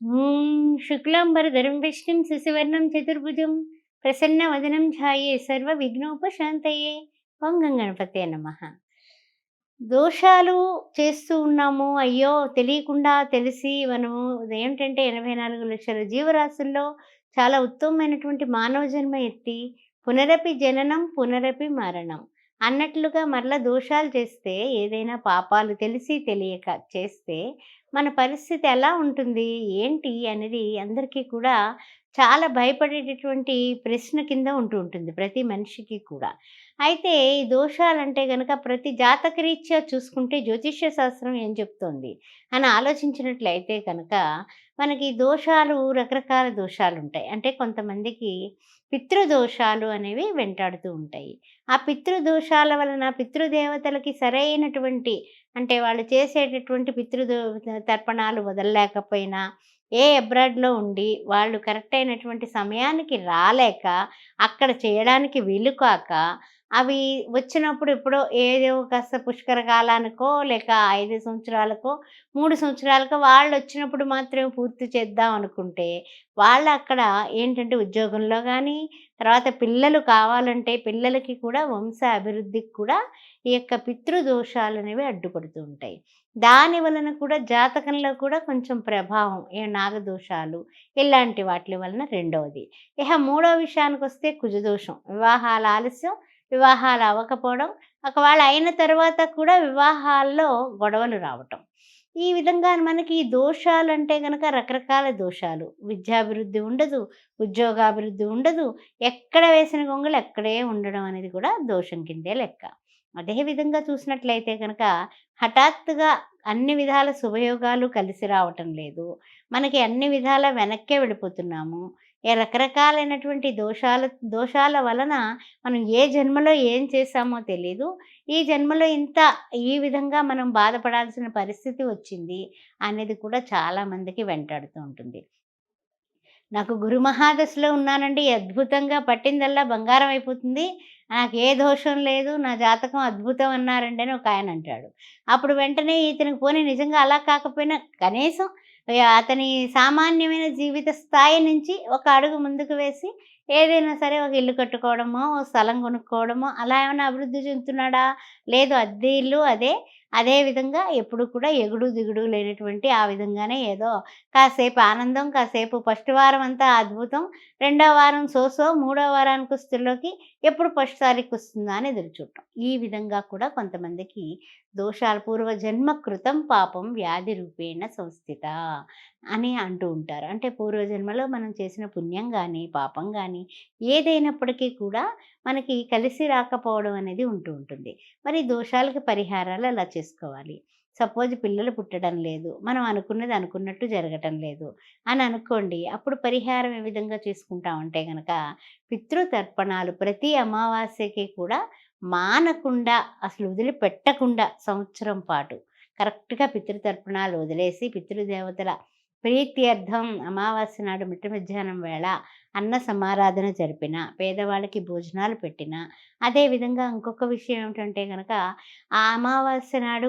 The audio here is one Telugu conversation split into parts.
ఓం శుక్లాంబరధరం విష్ణుం శశివర్ణం చతుర్భుజం ప్రసన్నవదనం ఛాయే సర్వ విఘ్నోపశాంతయే వంగం గణపతే నమ. దోషాలు చేస్తూ ఉన్నాము. అయ్యో తెలియకుండా తెలిసి మనము ఏమిటంటే ఎనభై నాలుగు లక్షల జీవరాశుల్లో చాలా ఉత్తమమైనటువంటి మానవ జన్మ ఎత్తి పునరపి జననం పునరపి మరణం. అన్నట్లుగా మరలా దోషాలు చేస్తే ఏదైనా పాపాలు తెలిసి తెలియక చేస్తే మన పరిస్థితి ఎలా ఉంటుంది? ఏంటి? అనేది అందరికీ కూడా చాలా భయపడేటటువంటి ప్రశ్న కింద ఉంటూ ఉంటుంది ప్రతి మనిషికి కూడా. అయితే ఈ దోషాలంటే కనుక ప్రతి జాతకరీత్యా చూసుకుంటే జ్యోతిష్య శాస్త్రం ఏం చెప్తోంది? అని ఆలోచించినట్లయితే కనుక మనకి దోషాలు రకరకాల దోషాలు ఉంటాయి అంటే కొంతమందికి పితృదోషాలు అనేవి వెంటాడుతూ ఉంటాయి. ఆ పితృదోషాల వలన పితృదేవతలకి సరైనటువంటి అంటే వాళ్ళు చేసేటటువంటి పితృదో తర్పణాలు వదలలేకపోయినా ఏ అబ్రాడ్లో ఉండి వాళ్ళు కరెక్ట్ అయినటువంటి సమయానికి రాలేక అక్కడ చేయడానికి వీలుకాక అవి వచ్చినప్పుడు ఎప్పుడో ఏదో కాస్త పుష్కర కాలానికో లేక ఐదు సంవత్సరాలకో మూడు సంవత్సరాలకో వాళ్ళు వచ్చినప్పుడు మాత్రమే పూర్తి చేద్దాం అనుకుంటే వాళ్ళు అక్కడ ఏంటంటే ఉద్యోగంలో కానీ తర్వాత పిల్లలు కావాలంటే పిల్లలకి కూడా వంశ అభివృద్ధికి కూడా ఈ యొక్క పితృదోషాలు అనేవి అడ్డుపడుతూ ఉంటాయి. దాని వలన కూడా జాతకంలో కూడా కొంచెం ప్రభావం ఏ నాగదోషాలు ఇలాంటి వాటి వలన రెండవది. ఇక మూడో విషయానికి వస్తే కుజదోషం వివాహాల ఆలస్యం వివాహాలు అవ్వకపోవడం ఒకవేళ అయిన తర్వాత కూడా వివాహాల్లో గొడవలు రావటం. ఈ విధంగా మనకి దోషాలు అంటే కనుక రకరకాల దోషాలు. విద్యాభివృద్ధి ఉండదు ఉద్యోగాభివృద్ధి ఉండదు ఎక్కడ వేసిన గొంగలు ఎక్కడే ఉండడం అనేది కూడా దోషం కిందే లెక్క. అదే విధంగా చూసినట్లయితే కనుక హఠాత్తుగా అన్ని విధాల శుభయోగాలు కలిసి రావటం లేదు. మనకి అన్ని విధాల వెనక్కే వెళ్ళిపోతున్నాము. రకరకాలైనటువంటి దోషాల దోషాల వలన మనం ఏ జన్మలో ఏం చేశామో తెలీదు. ఈ జన్మలో ఇంత ఈ విధంగా మనం బాధపడాల్సిన పరిస్థితి వచ్చింది అనేది కూడా చాలామందికి వెంటాడుతూ ఉంటుంది. నాకు గురు మహాదశలో ఉన్నానండి. అద్భుతంగా పట్టిందల్లా బంగారం అయిపోతుంది. నాకు ఏ దోషం లేదు. నా జాతకం అద్భుతం అన్నారండి అని ఒక ఆయన అంటాడు. అప్పుడు వెంటనే ఇతనికి పోనీ నిజంగా అలా కాకపోయినా కనీసం అతని సామాన్యమైన జీవిత స్థాయి నుంచి ఒక అడుగు ముందుకు వేసి ఏదైనా సరే ఒక ఇల్లు కట్టుకోవడమో స్థలం కొనుక్కోవడమో అలా ఏమైనా అభివృద్ధి చెందుతున్నాడా? లేదు అద్దె ఇల్లు అదే అదే విధంగా ఎప్పుడు కూడా ఎగుడు దిగుడు లేనటువంటి ఆ విధంగానే ఏదో కాసేపు ఆనందం కాసేపు ఫస్ట్ వారం అంతా అద్భుతం. రెండో వారం సోసో మూడో వారానికి వస్తుల్లోకి ఎప్పుడు ఫస్ట్ తారీఖు వస్తుందా అని ఎదురు చూడటం. ఈ విధంగా కూడా కొంతమందికి దోషాలు పూర్వ జన్మ కృతం పాపం వ్యాధి రూపేణ సంస్థిత అని అంటూ ఉంటారు. అంటే పూర్వజన్మలో మనం చేసిన పుణ్యం కానీ పాపం కానీ ఏదైనప్పటికీ కూడా మనకి కలిసి రాకపోవడం అనేది ఉంటూ ఉంటుంది. మరి దోషాలకి పరిహారాలు అలా చేసుకోవాలి. సపోజ్ పిల్లలు పుట్టడం లేదు మనం అనుకున్నది అనుకున్నట్టు జరగటం లేదు అని అనుకోండి అప్పుడు పరిహారం ఏ విధంగా చేసుకుంటామంటే కనుక పితృతర్పణాలు ప్రతి అమావాస్యకి కూడా మానకుండా అసలు వదిలిపెట్టకుండా సంవత్సరం పాటు కరెక్ట్గా పితృతర్పణాలు వదిలేసి పితృదేవతల ప్రీత్యర్థం అమావాస్య నాడు మిట్ట మధ్యాహ్నం వేళ అన్న సమారాధన జరిపిన పేదవాళ్ళకి భోజనాలు పెట్టిన. అదేవిధంగా ఇంకొక విషయం ఏమిటంటే కనుక ఆ అమావాస్య నాడు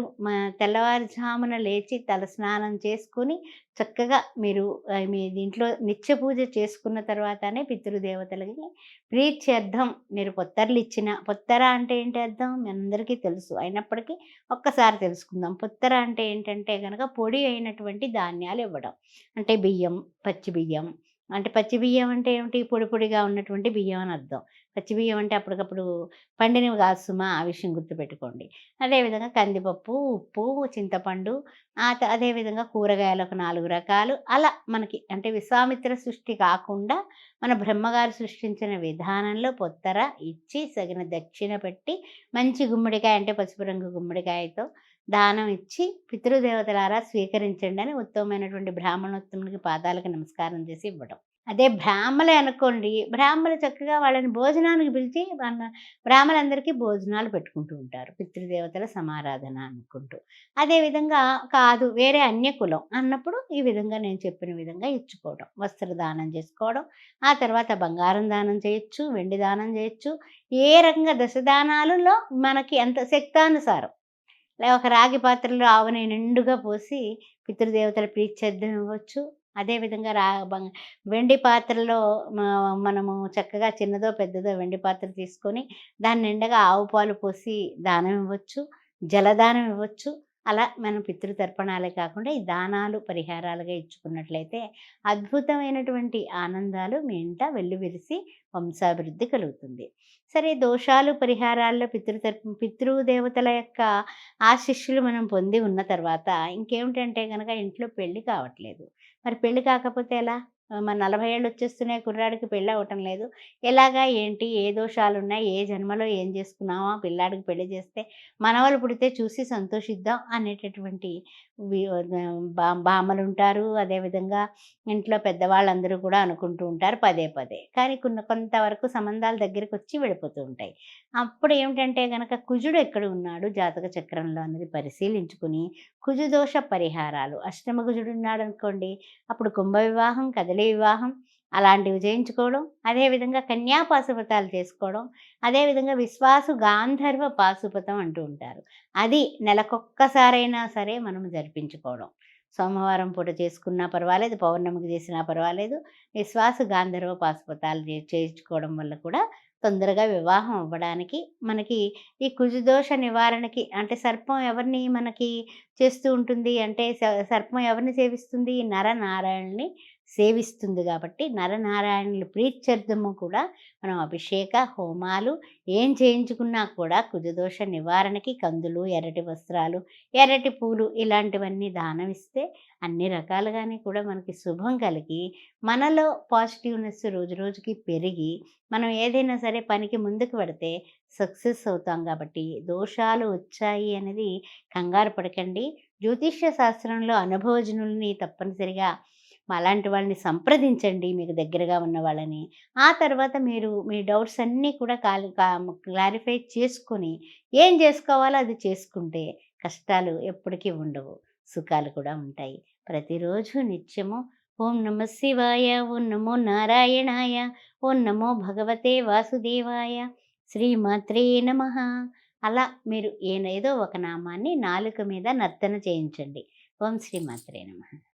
తెల్లవారుజామున లేచి తల స్నానం చేసుకుని చక్కగా మీరు మీ దీంట్లో నిత్య పూజ చేసుకున్న తర్వాతనే పితృదేవతలకి ప్రీత్యర్థం. మీరు పొత్తర్లు ఇచ్చిన పొత్తర అంటే ఏంటి అర్థం? మీ అందరికీ తెలుసు. అయినప్పటికీ ఒక్కసారి తెలుసుకుందాం. పొత్తర అంటే ఏంటంటే కనుక పొడి అయినటువంటి ధాన్యాలు ఇవ్వడం. అంటే బియ్యం పచ్చి బియ్యం అంటే పచ్చి బియ్యం అంటే ఏమిటి? పొడి పొడిగా ఉన్నటువంటి బియ్యం అని అర్థం. పచ్చి బియ్యం అంటే అప్పటికప్పుడు పండినవి కాదు సుమా ఆ విషయం గుర్తుపెట్టుకోండి. అదేవిధంగా కందిపప్పు ఉప్పు చింతపండు అదేవిధంగా కూరగాయలు ఒక నాలుగు రకాలు. అలా మనకి అంటే విశ్వామిత్ర సృష్టి కాకుండా మన బ్రహ్మగారు సృష్టించిన విధానంలో పొత్తర ఇచ్చి సగిన దక్షిణ పెట్టి మంచి గుమ్మడికాయ అంటే పసుపు రంగు గుమ్మడికాయతో దానం ఇచ్చి పితృదేవతలారా స్వీకరించండి అని ఉత్తమమైనటువంటి బ్రాహ్మణోత్తమునికి పాదాలకు నమస్కారం చేసి ఇవ్వడం అదే బ్రాహ్మలే అనుకోండి బ్రాహ్మలు చక్కగా వాళ్ళని భోజనానికి పిలిచి మన బ్రాహ్మలందరికీ భోజనాలు పెట్టుకుంటూ ఉంటారు పితృదేవతల సమారాధన అనుకుంటూ. అదేవిధంగా కాదు వేరే అన్య కులం అన్నప్పుడు ఈ విధంగా నేను చెప్పిన విధంగా ఇచ్చుకోవడం వస్త్రదానం చేసుకోవడం ఆ తర్వాత బంగారం దానం చేయొచ్చు వెండి దానం చేయొచ్చు ఏ రకంగా దశదానాలలో మనకి ఎంత శక్తానుసారం ఒక రాగి పాత్రలో ఆవుని నిండుగా పోసి పితృదేవతల ప్రీత్యర్థం ఇవ్వచ్చు అదేవిధంగా రా వెండి పాత్రలో మనము చక్కగా చిన్నదో, పెద్దదో వెండి పాత్ర తీసుకొని దాని నిండగా ఆవు పాలు పోసి దానం ఇవ్వచ్చు. జలదానం ఇవ్వచ్చు. అలా మనం పితృతర్పణాలే కాకుండా ఈ దానాలు పరిహారాలుగా ఇచ్చుకున్నట్లయితే అద్భుతమైనటువంటి ఆనందాలు మీ ఇంట వెల్లువిరిసి వంశాభివృద్ధి కలుగుతుంది. సరే దోషాలు పరిహారాల్లో పితృతర్ప పితృదేవతల యొక్క ఆశిష్యులు మనం పొంది ఉన్న తర్వాత ఇంకేమిటంటే కనుక ఇంట్లో పెళ్ళి కావట్లేదు. మరి పెళ్ళి కాకపోతే ఎలా? మన నలభై ఏళ్ళు వచ్చేస్తున్నాయి కుర్రాడికి పెళ్ళి అవ్వటం లేదు. ఎలాగా? ఏంటి? ఏ దోషాలున్నాయి? ఏ జన్మలో ఏం చేసుకున్నామా పిల్లాడికి పెళ్ళి చేస్తే మనవలు పుడితే చూసి సంతోషిద్దాం అనేటటువంటి వి ఉంటారు అదేవిధంగా ఇంట్లో పెద్దవాళ్ళందరూ కూడా అనుకుంటూ ఉంటారు పదే పదే. కానీ కొన్ని కొంతవరకు సంబంధాలు దగ్గరికొచ్చి వెళ్ళిపోతూ ఉంటాయి. అప్పుడు ఏమిటంటే గనక కుజుడు ఎక్కడ ఉన్నాడు జాతక చక్రంలో అన్నది పరిశీలించుకుని కుజుదోష పరిహారాలు అష్టమ కుజుడు ఉన్నాడు అనుకోండి అప్పుడు కుంభ వివాహం, కదలి వివాహం అలాంటివి చేయించుకోవడం. అదేవిధంగా కన్యా పాశుపతాలు చేసుకోవడం. అదేవిధంగా విశ్వాసు గాంధర్వ పాశుపతం అంటూ ఉంటారు. అది నెలకొక్కసారైనా సరే మనం జరిపించుకోవడం. సోమవారం పూట చేసుకున్నా పర్వాలేదు. పౌర్ణమికి చేసినా పర్వాలేదు. విశ్వాసు గాంధర్వ పాశుపతాలు చే చేయించుకోవడం వల్ల కూడా తొందరగా వివాహం అవ్వడానికి మనకి ఈ కుజుదోష నివారణకి అంటే సర్పం ఎవరిని మనకి చేస్తూ ఉంటుంది అంటే స సర్పం ఎవరిని సేవిస్తుంది? నరనారాయణని సేవిస్తుంది కాబట్టి నరనారాయణుల ప్రీత్యర్థము కూడా మనం అభిషేక, హోమాలు ఏం చేయించుకున్నా కూడా కుజదోష నివారణకి కందులు, ఎర్రటి వస్త్రాలు, ఎర్రటి పూలు ఇలాంటివన్నీ దానం ఇస్తే అన్ని రకాలుగానే కూడా మనకి శుభం కలిగి మనలో పాజిటివ్‌నెస్ రోజు రోజుకి పెరిగి మనం ఏదైనా సరే పనికి ముందుకు పడితే సక్సెస్ అవుతాం కాబట్టి దోషాలు వచ్చాయి అనేది కంగారు పడకండి. జ్యోతిష్య శాస్త్రంలో అనుభవజనుల్ని తప్పనిసరిగా అలాంటి వాళ్ళని సంప్రదించండి మీకు దగ్గరగా ఉన్న వాళ్ళని. ఆ తర్వాత మీరు మీ డౌట్స్ అన్నీ కూడా కాలి క్లారిఫై చేసుకొని ఏం చేసుకోవాలో అది చేసుకుంటే కష్టాలు ఎప్పటికీ ఉండవు. సుఖాలు కూడా ఉంటాయి. ప్రతిరోజు నిత్యము ఓం నమ శివాయ, ఓం నమో నారాయణాయ, ఓం నమో భగవతే వాసుదేవాయ, శ్రీమాత్రే నమః అలా మీరు ఏదో ఒక నామాన్ని నాలుక మీద నర్తన చేయించండి. ఓం శ్రీమాత్రే నమ